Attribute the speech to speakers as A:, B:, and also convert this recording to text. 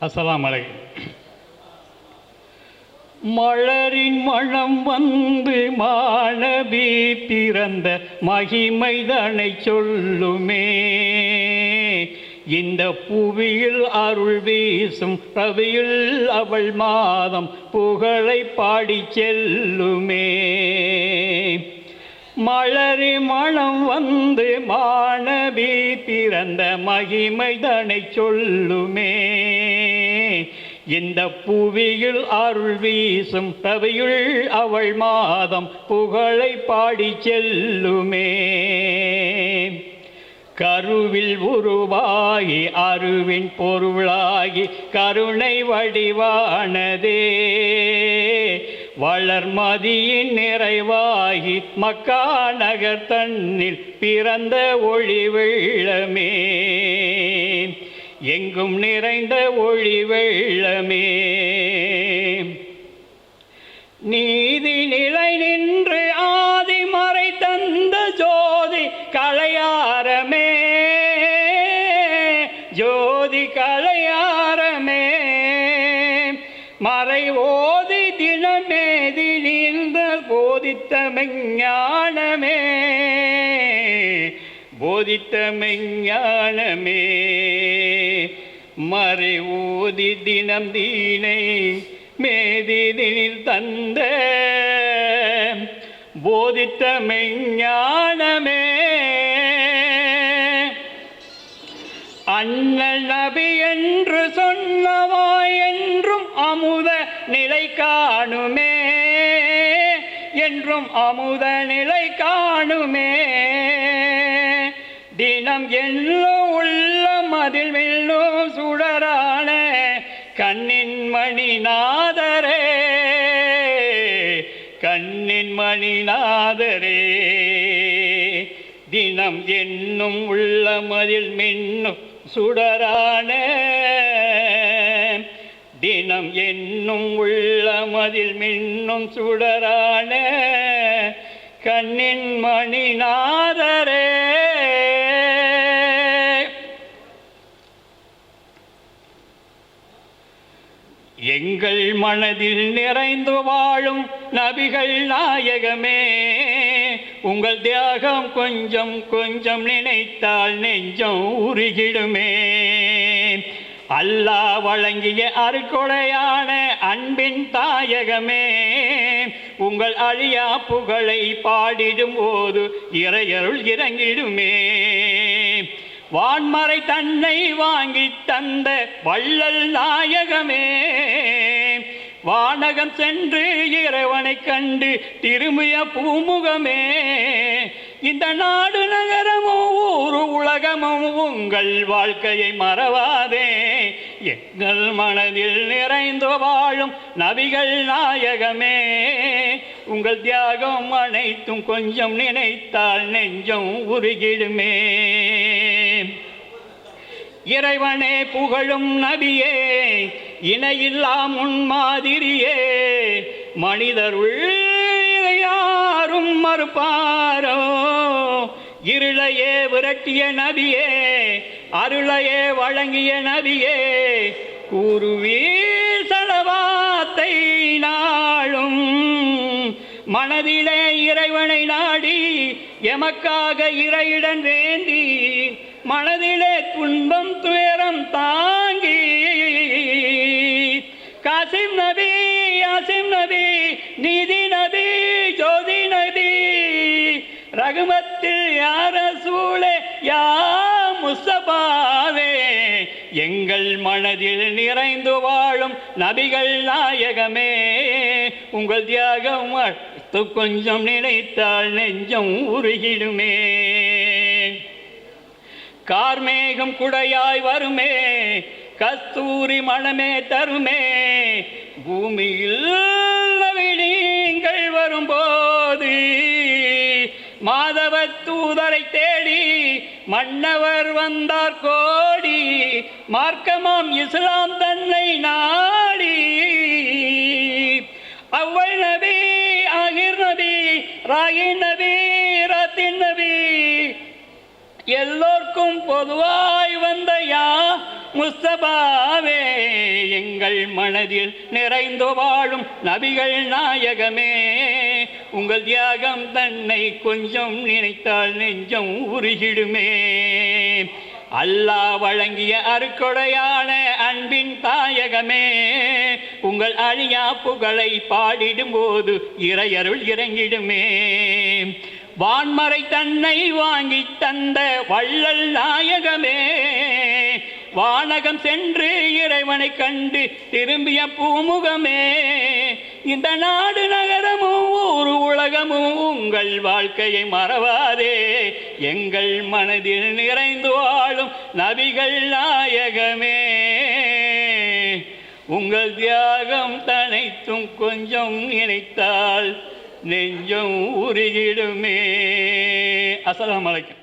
A: அஸ்லாம் அலைக்கும் மலரின் மனம் வந்து மாணவி பிறந்த மகிமைதனை சொல்லுமே. இந்த புவியில் அருள் வீசும் ரவியில் அவள் மாதம் புகழை பாடி செல்லுமே. மலரி மனம் வந்து மாணவி பிறந்த மகிமைதனை சொல்லுமே. இந்த புவியில் அருள் வீசும் தவையுள் அவள் மாதம் புகழை பாடி செல்லுமே. கருவில் உருவாகி அருவின் பொருளாகி கருணை வடிவானதே. வளர்மதியின் நிறைவாகி மக்கா நகர் தன்னில் பிறந்த ஒளி வெள்ளமே. எங்கும் நிறைந்த ஒளி வெள்ளமே. நீதி நிலை நின்று ஆதி மறை தந்த ஜோதி களையாரமே ஜோதி களையாரமே மறை ஓதி தினமேதி நீந்த போதித்த மெஞ்ஞானமே. போதித்த மெஞ்ஞானமே. மறை ஊதி தினம் தீனை மேதினில் தந்த. போதித்த மெஞ்ஞானமே. அண்ணல் நபி என்று சொன்னவா என்றும் அமுத நிலை காணுமே. என்றும் அமுத நிலை காணுமே. தினம் எல்லாம் மதில் வெல்லும் சுடரான கண்ணின் மணிநாதரே கண்ணின் மணிநாதரே. தினம் என்னும் உள்ள மதில் மின்னும் சுடரான தினம் என்னும் உள்ள மதில் மின்னும் சுடரான கண்ணின் மணிநாதரே. எங்கள் மனதில் நிறைந்து வாழும் நபிகள் நாயகமே உங்கள் தியாகம் கொஞ்சம் கொஞ்சம் நினைத்தால் நெஞ்சம் உருகிடுமே. அல்லாஹ் வழங்கிய அருக்கொடையான அன்பின் தாயகமே உங்கள் அழியா புகழை பாடிடும் போது இறையருள் இறங்கிடுமே. வான்மறை தன்னை வாங்கி தந்த வள்ளல் நாயகமே. வானகம் சென்று இறைவனை கண்டு திரும்பிய பூமுகமே. இந்த நாடு நகரமும் ஊரு உலகமும் உங்கள் வாழ்க்கையை மறவாதே. எங்கள் மனதில் நிறைந்து வாழும் நபிகள் நாயகமே. உங்கள் தியாகம் அனைத்தும் கொஞ்சம் நினைத்தால் நெஞ்சம் உருகிடுமே. இறைவனே புகழும் நபியே இணையில்லா முன்மாதிரியே மனிதருள் யாரும் மறுப்பாரோ? இருளையே விரட்டிய நபியே அருளையே வழங்கிய நபியே. கூறுவீர் செலவாத்தை நாளும் மனதிலே இறைவனை நாடி எமக்காக இறையிடன் வேண்டி. மனதிலே துன்பம் துயரம் தாங்கி. காசிம் நபி யாசிம் நபி நீதி நபி ஜோதி நபி. ரகுமத்து யார சூழே யா முஸ்தபாவே. எங்கள் மனதில் நிறைந்து வாழும் நபிகள் நாயகமே. உங்கள் தியாகம் கொஞ்சம் நினைத்தால் நெஞ்சம் உருகிடுமே. கார்மேகம் குடையாய் வருமே கஸ்தூரி மணமே தருமே. பூமியில் நவீனங்கள் வரும்போது மாதவ தூதரை தேடி மன்னவர் வந்தார் கோடி மார்க்கமாம் இஸ்லாம் தன்னை நாடி. அவ்வள் நபி ஆகிர் நபி ராகி நபி ரத்தின் நபி எல்லோர்க்கும் பொதுவாய் வந்த யா முஸ்தபாவே மனதில் நிறைந்து வாழும் நபிகள் நாயகமே உங்கள் தியாகம் தன்னை கொஞ்சம் நினைத்தால் நெஞ்சம் உருகிடுமே. அல்லாஹ் வழங்கிய அருக்கொடையான அன்பின் தாயகமே உங்கள் அழியா புகழை பாடிடும்போது இறையருள் இறங்கிடுமே. வான்மறை தன்னை வாங்கி தந்த வள்ளல் நாயகமே. வானகம் சென்று இறைவனை கண்டு திரும்பிய பூமுகமே. இந்த நாடு நகரமும் ஊர் உலகமும் உங்கள் வாழ்க்கையை மறவாதே. எங்கள் மனதில் நிறைந்து வாழும் நபிகள் நாயகமே. உங்கள் தியாகம் தனைத்தும் கொஞ்சம் நினைத்தால் நெஞ்சம் உருகிடுமே அஸ்ஸலாமு அலைக்கும்.